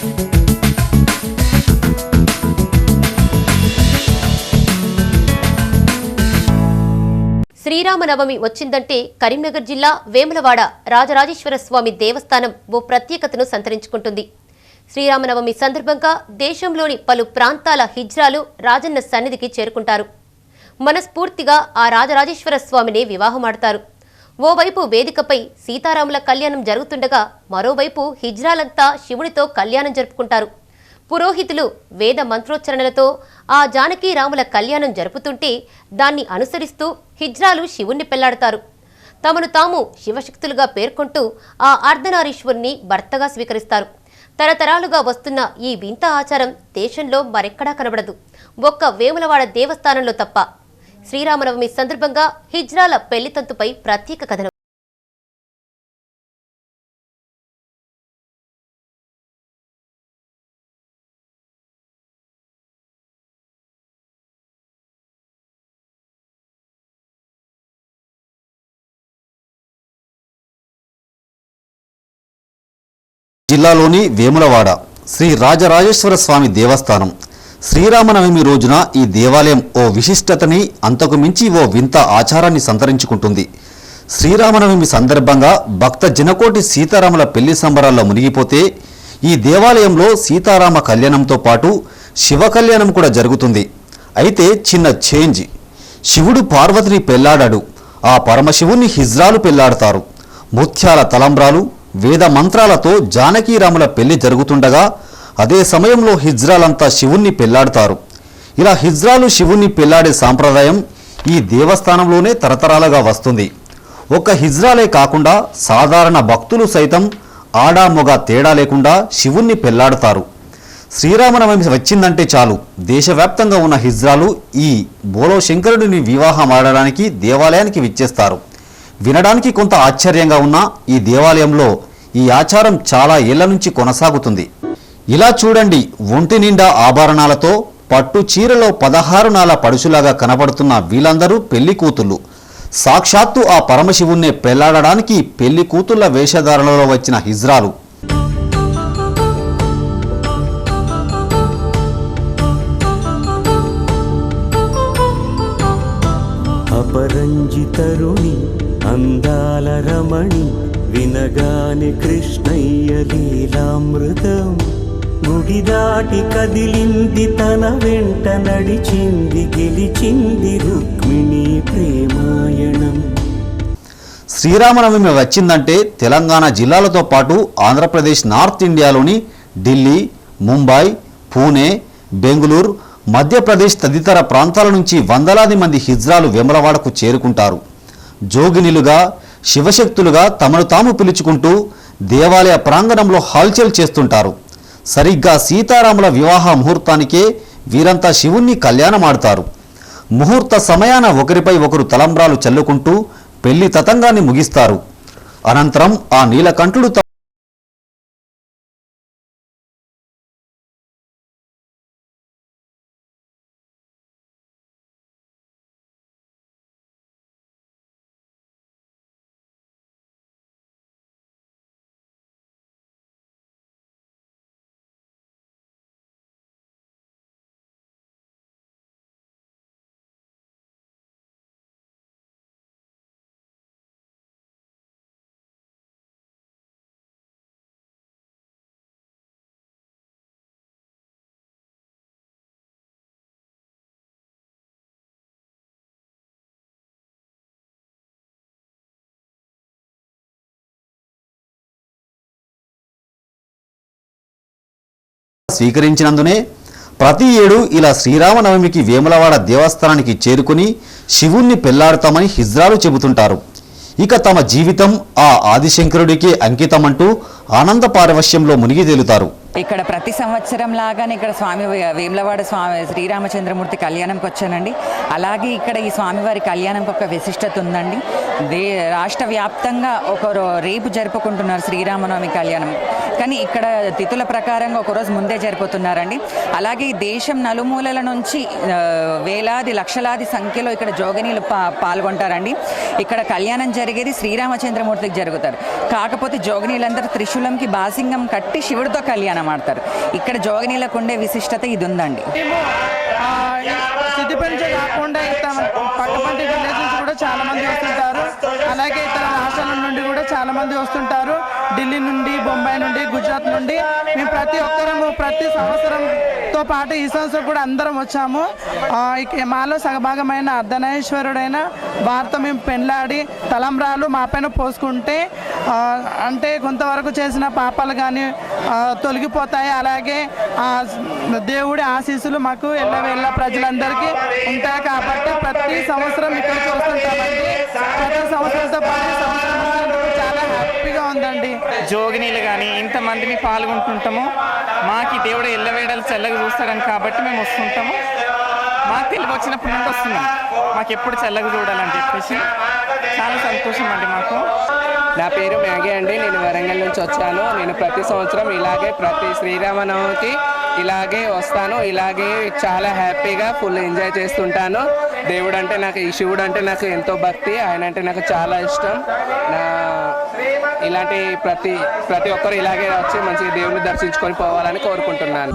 శ్రీరామనవమి వచ్చిందంటే కరీంనగర్ జిల్లా వేములవాడ రాజరాజేశ్వర స్వామి దేవస్థానం ఓ ప్రత్యేకతను సంతరించుకుంటుంది. శ్రీరామనవమి సందర్భంగా దేశంలోని పలు ప్రాంతాల హిజ్రాలు రాజన్న సన్నిధికి చేరుకుంటారు. మనస్ఫూర్తిగా ఆ రాజరాజేశ్వర స్వామిని వివాహమాడతారు. ఓవైపు వేదికపై సీతారాముల కళ్యాణం జరుగుతుండగా మరోవైపు హిజ్రాలంతా శివునితో కళ్యాణం జరుపుకుంటారు. పురోహితులు వేద మంత్రోచ్చరణలతో ఆ జానకీరాముల కళ్యాణం జరుపుతుంటే దాన్ని అనుసరిస్తూ హిజ్రాలు శివుణ్ణి పెళ్ళాడతారు. తమను తాము శివశక్తులుగా పేర్కొంటూ ఆ అర్ధనారీశ్వరుణ్ణి భర్తగా స్వీకరిస్తారు. తరతరాలుగా వస్తున్న ఈ వింత ఆచారం దేశంలో మరెక్కడా కనబడదు. ఒక్క వేములవాడ దేవస్థానంలో తప్ప శ్రీరామనవమి సందర్భంగా హిజ్రాల పెళ్ళితంతుపై ప్రత్యేక కథనం. జిల్లాలోని వేములవాడ శ్రీ రాజరాజేశ్వర స్వామి దేవస్థానం శ్రీరామనవమి రోజున ఈ దేవాలయం ఓ విశిష్టతని అంతకు మించి ఓ వింత ఆచారాన్ని సంతరించుకుంటుంది. శ్రీరామనవమి సందర్భంగా భక్త జనకోటి సీతారాముల పెళ్ళి సంబరాల్లో మునిగిపోతే ఈ దేవాలయంలో సీతారామ కళ్యాణంతో పాటు శివ కళ్యాణం కూడా జరుగుతుంది. అయితే చిన్న చేంజ్. శివుడు పార్వతిని పెళ్ళాడాడు. ఆ పరమశివుణ్ణి హిజ్రాలు పెళ్ళాడతారు. ముత్యాల తలంబ్రాలు వేద మంత్రాలతో జానకీరాముల పెళ్ళి జరుగుతుండగా అదే సమయంలో హిజ్రాలంతా శివుణ్ణి పెళ్ళాడతారు. ఇలా హిజ్రాలు శివుణ్ణి పెళ్ళాడే సాంప్రదాయం ఈ దేవస్థానంలోనే తరతరాలుగా వస్తుంది. ఒక్క హిజ్రాలే కాకుండా సాధారణ భక్తులు సైతం ఆడా మొగ తేడా లేకుండా శివుణ్ణి పెళ్ళాడతారు. శ్రీరామనవమి వచ్చిందంటే చాలు. దేశవ్యాప్తంగా ఉన్న హిజ్రాలు ఈ బోలో శంకరుడిని వివాహం ఆడడానికి దేవాలయానికి విచ్చేస్తారు. వినడానికి కొంత ఆశ్చర్యంగా ఉన్న ఈ దేవాలయంలో ఈ ఆచారం చాలా ఏళ్ళ నుంచి కొనసాగుతుంది. ఇలా చూడండి ఒంటి నిండా ఆభరణాలతో పట్టు చీరలో పదహారు నాల పడుచులాగా కనబడుతున్న వీళ్ళందరూ పెళ్ళి కూతుళ్ళు సాక్షాత్తు ఆ పరమశివుణ్ణే పెళ్ళాడడానికి పెళ్ళి కూతుళ్ళ వేషధారణలో వచ్చిన హిజ్రాలు. అపరంజితరుణి అందాల రమణి వినగాని కృష్ణయ్య లీలామృతం. గుడి దాటి కదిలింది తన వెంట నడిచింది గెలిచింది రుక్మిణి ప్రేమాయణం. శ్రీరామనవమి వచ్చిందంటే తెలంగాణ జిల్లాలతో పాటు ఆంధ్రప్రదేశ్ నార్త్ ఇండియాలోని ఢిల్లీ ముంబై పూణే బెంగుళూరు మధ్యప్రదేశ్ తదితర ప్రాంతాల నుంచి వందలాది మంది హిజ్రాలు వెమలవాడకు చేరుకుంటారు. జోగినిలుగా శివశక్తులుగా తమను తాము పిలుచుకుంటూ దేవాలయ ప్రాంగణంలో హల్చల్ చేస్తుంటారు. సరిగ్గా సీతారాముల వివాహ ముహూర్తానికే వీరంతా శివుణ్ణి కళ్యాణమాడతారు. ముహూర్త సమయాన ఒకరిపై ఒకరు తలంబ్రాలు చల్లుకుంటూ పెళ్ళి తతంగాన్ని ముగిస్తారు. అనంతరం ఆ నీలకంఠుడు స్వీకరించినందునే ప్రతి ఏడు ఇలా శ్రీరామనవమికి వేములవాడ దేవస్థానానికి చేరుకుని శివుణ్ణి పెళ్ళాడతామని హిజ్రాలు చెబుతుంటారు. ఇక తమ జీవితం ఆ ఆదిశంకరుడికే అంకితమంటూ ఆనంద పారవశ్యంలో మునిగి తేలుతారు. ఇక్కడ ప్రతి సంవత్సరం లాగానే ఇక్కడ స్వామి వేములవాడ స్వామి శ్రీరామచంద్రమూర్తి కళ్యాణంకి వచ్చానండి. అలాగే ఇక్కడ ఈ స్వామివారి కళ్యాణంకి ఒక విశిష్టత ఉందండి. దే రాష్ట్ర వ్యాప్తంగా ఒకరు రేపు జరుపుకుంటున్నారు శ్రీరామనవమి కళ్యాణం. కానీ ఇక్కడ తిథుల ప్రకారంగా ఒకరోజు ముందే జరిపోతున్నారండి. అలాగే దేశం నలుమూలల నుంచి వేలాది లక్షలాది సంఖ్యలో ఇక్కడ జోగినీలు పా పాల్గొంటారండి. ఇక్కడ కళ్యాణం జరిగేది శ్రీరామచంద్రమూర్తికి జరుగుతారు. కాకపోతే జోగినీలందరూ త్రిశూలంకి బాసింగం కట్టి శివుడితో కళ్యాణం నాటకం ఇక్కడ జోగినీలకు ఉండే విశిష్టత ఇది ఉందండి మేము కాకుండా ఇతర పక్కపంటి విలేజ్ నుంచి కూడా చాలా మంది వస్తుంటారు. అలాగే ఇతర రాష్ట్రాల నుండి కూడా చాలా మంది వస్తుంటారు. ఢిల్లీ నుండి బొంబాయి నుండి గుజరాత్ నుండి. మేము ప్రతి ఒక్కరము ప్రతి సంవత్సరంతో పాటు ఈ సంవత్సరం కూడా అందరం వచ్చాము. ఇక మాలో సగభాగమైన అర్ధనాయేశ్వరుడైన వారితో మేము పెండ్లాడి తలంబ్రాలు మా పైన పోసుకుంటే అంటే కొంతవరకు చేసిన పాపాలు కానీ తొలగిపోతాయి. అలాగే ఆ దేవుడి ఆశీస్సులు మాకు ఎల్లవేళ్ళ ప్రజలందరికీ ఉంటాయి కాబట్టి ప్రతి సంవత్సరం ఇక్కడికి వస్తుంటామండి. ప్రతి సంవత్సరంతో పాటు సంవత్సరం చాలా హ్యాపీగా ఉందండి. జోగినీలు కానీ ఇంతమందిని పాల్గొంటుంటాము. మాకు ఈ దేవుడు ఎల్లవేడలు చల్లగా చూస్తాడని కాబట్టి మేము వస్తుంటాము. మాకు తెలివి వచ్చినప్పటి నుండి వస్తున్నాం. మాకు ఎప్పుడు చల్లగా చూడాలని చెప్పేసి. చాలా సంతోషం అండి మాకు. నా పేరు మ్యాగీ అండి. నేను వరంగల్ నుంచి వచ్చాను. నేను ప్రతి సంవత్సరం ఇలాగే ప్రతి శ్రీరామనవమికి ఇలాగే వస్తాను. ఇలాగే చాలా హ్యాపీగా ఫుల్ ఎంజాయ్ చేస్తుంటాను. దేవుడు అంటే నాకు ఈ శివుడు అంటే నాకు ఎంతో భక్తి. ఆయన అంటే నాకు చాలా ఇష్టం. నా ఇలాంటి ప్రతి ప్రతి ఒక్కరు ఇలాగే వచ్చి మంచిగా దేవుని దర్శించుకొని పోవాలని కోరుకుంటున్నాను.